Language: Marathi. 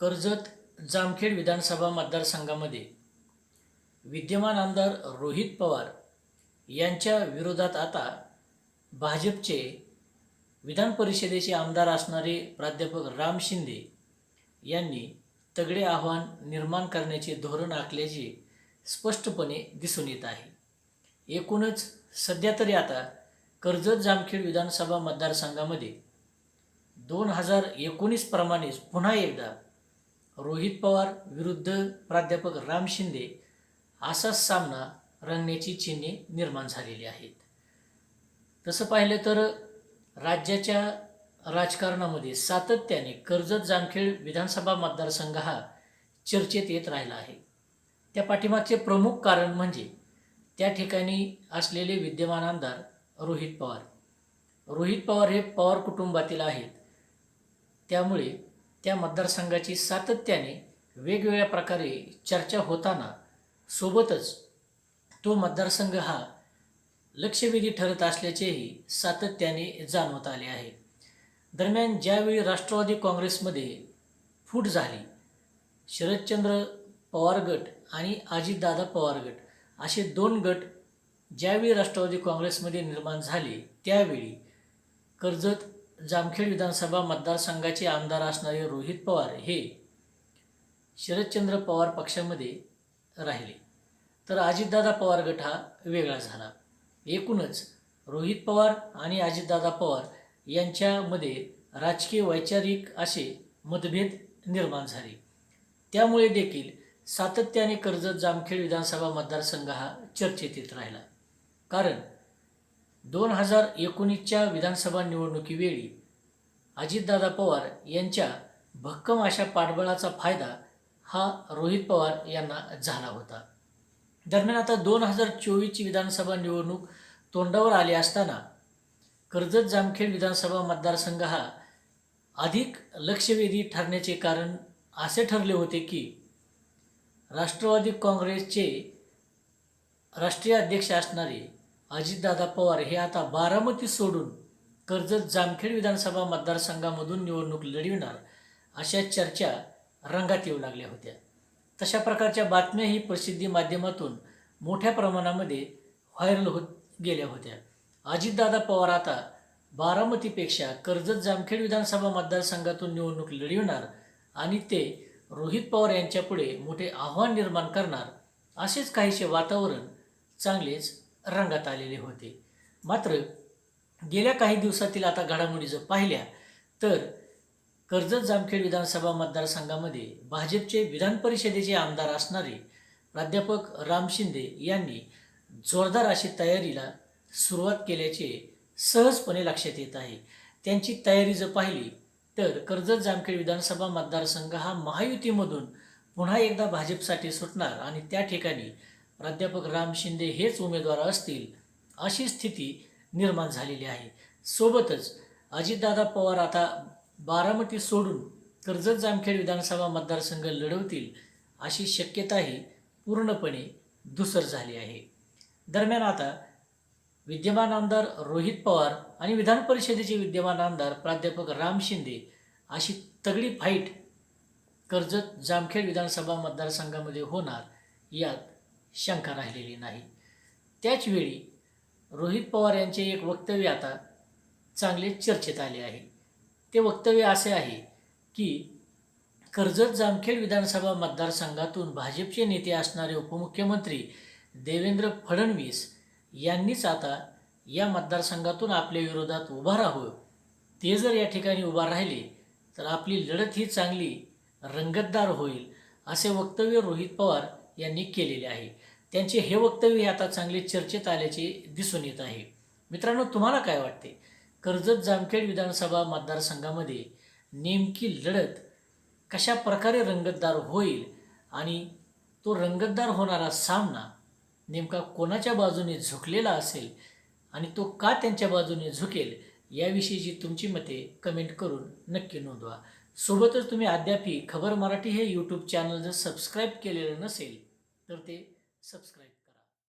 कर्जत जामखेड विधानसभा मतदारसंघामध्ये विद्यमान आमदार रोहित पवार यांच्या विरोधात आता भाजपचे विधान परिषदेचे आमदार असणारे प्राध्यापक राम शिंदे यांनी तगडे आव्हान निर्माण करण्याचे धोरण आखल्याचे स्पष्टपणे दिसून येत आहे. एकूणच सध्या तरी आता कर्जत जामखेड विधानसभा मतदारसंघामध्ये दोन हजार एकोणीसप्रमाणेच पुन्हा एकदा रोहित पवार विरुद्ध प्राध्यापक राम शिंदे असाच सामना रंगण्याची चिन्हे निर्माण झालेली आहेत. तसं पाहिलं तर राज्याच्या राजकारणामध्ये सातत्याने कर्जत जामखेड विधानसभा मतदारसंघ हा चर्चेत येत राहिला आहे. त्या पाठीमागचे प्रमुख कारण म्हणजे त्या ठिकाणी असलेले विद्यमान आमदार रोहित पवार. रोहित पवार हे पवार कुटुंबातील आहेत. त्यामुळे त्या मतदारसंघाची सातत्याने वेगवेगळ्या प्रकारे चर्चा होताना सोबतच तो मतदारसंघ हा लक्षवेधी ठरत असल्याचेही सातत्याने जाणवत आले आहे. दरम्यान ज्यावेळी राष्ट्रवादी काँग्रेसमध्ये फूट झाली शरदचंद्र पवार गट आणि अजितदादा पवार गट असे दोन गट ज्यावेळी राष्ट्रवादी काँग्रेसमध्ये निर्माण झाले त्यावेळी कर्जत जामखेड विधानसभा मतदारसंघाचे आमदार असणारे रोहित पवार हे शरदचंद्र पवार पक्षामध्ये राहिले. तर अजितदादा पवार गट हा वेगळा झाला. एकूणच रोहित पवार आणि अजितदादा पवार यांच्यामध्ये राजकीय वैचारिक असे मतभेद निर्माण झाले. त्यामुळे देखील सातत्याने कर्जत जामखेड विधानसभा मतदारसंघ हा चर्चेत येत राहिला. कारण दोन हजार एकोणीसच्या विधानसभा निवडणुकीवेळी अजितदादा पवार यांच्या भक्कम अशा पाठबळाचा फायदा हा रोहित पवार यांना झाला होता. दरम्यान आता दोन हजार चोवीसची विधानसभा निवडणूक तोंडावर आली असताना कर्जत जामखेड विधानसभा मतदारसंघ हा अधिक लक्षवेधी ठरण्याचे कारण असे ठरले होते की राष्ट्रवादी काँग्रेसचे राष्ट्रीय अध्यक्ष असणारे अजितदादा पवार हे आता बारामती सोडून कर्जत जामखेड विधानसभा मतदारसंघामधून निवडणूक लढविणार अशा चर्चा रंगात येऊ लागल्या होत्या. तशा प्रकारच्या बातम्याही प्रसिद्धी माध्यमातून मोठ्या प्रमाणामध्ये व्हायरल होत गेल्या होत्या. अजितदादा पवार आता बारामतीपेक्षा कर्जत जामखेड विधानसभा मतदारसंघातून निवडणूक लढविणार आणि ते रोहित पवार यांच्यापुढे मोठे आव्हान निर्माण करणार असेच काहीसे वातावरण चांगलेच रंगात आलेले होते. मात्र गेल्या काही दिवसातील आता घडामोडी जर पाहिल्या तर कर्जत जामखेड विधानसभा मतदारसंघामध्ये भाजपचे विधान परिषदेचे आमदार असणारे प्राध्यापक राम शिंदे यांनी जोरदार अशी तयारीला सुरुवात केल्याचे सहजपणे लक्षात येत आहे. त्यांची तयारी जर पाहिली तर कर्जत जामखेड विधानसभा मतदारसंघ हा महायुतीमधून पुन्हा एकदा भाजपसाठी सुटणार आणि त्या ठिकाणी प्राध्यापक राम शिंदे हेच उमेदवार असतील अशी स्थिती निर्माण झालेली आहे. सोबतच अजितदादा पवार आता बारामती सोडून कर्जत जामखेड विधानसभा मतदारसंघ लढवतील अशी शक्यताही पूर्णपणे धुसर झाली आहे. दरम्यान आता विद्यमान आमदार रोहित पवार आणि विधान परिषदेचे विद्यमान आमदार प्राध्यापक राम शिंदे अशी तगडी फाईट कर्जत जामखेड विधानसभा मतदारसंघामध्ये होणार यात शंका राहिलेली नाही. त्याचवेळी रोहित पवार यांचे एक वक्तव्य आता चांगले चर्चेत आले आहे. ते वक्तव्य असे आहे की कर्जत जामखेड विधानसभा मतदारसंघातून भाजपचे नेते असणारे उपमुख्यमंत्री देवेंद्र फडणवीस यांनीच आता या मतदारसंघातून आपल्या विरोधात उभा राहावं. ते जर या ठिकाणी उभा राहिले तर आपली लढत ही चांगली रंगतदार होईल असे वक्तव्य रोहित पवार यांनी केलेले आहे. त्यांचे हे वक्तव्य आता चांगले चर्चेत आल्याचे दिसून येत आहे. मित्रांनो तुम्हाला काय वाटते? कर्जत जामखेड विधानसभा मतदारसंघामध्ये नेमकी लढत कशा प्रकारे रंगतदार होईल आणि तो रंगतदार होणारा सामना नेमका कोणाच्या बाजूने झुकलेला असेल आणि तो का त्यांच्या बाजूने झुकेल याविषयीची तुमची मते कमेंट करून नक्की नोंदवा. सोबतच तुम्ही अद्यापही खबर मराठी हे यूट्यूब चॅनल जर सबस्क्राईब केलेलं नसेल तर ते सबस्क्राईब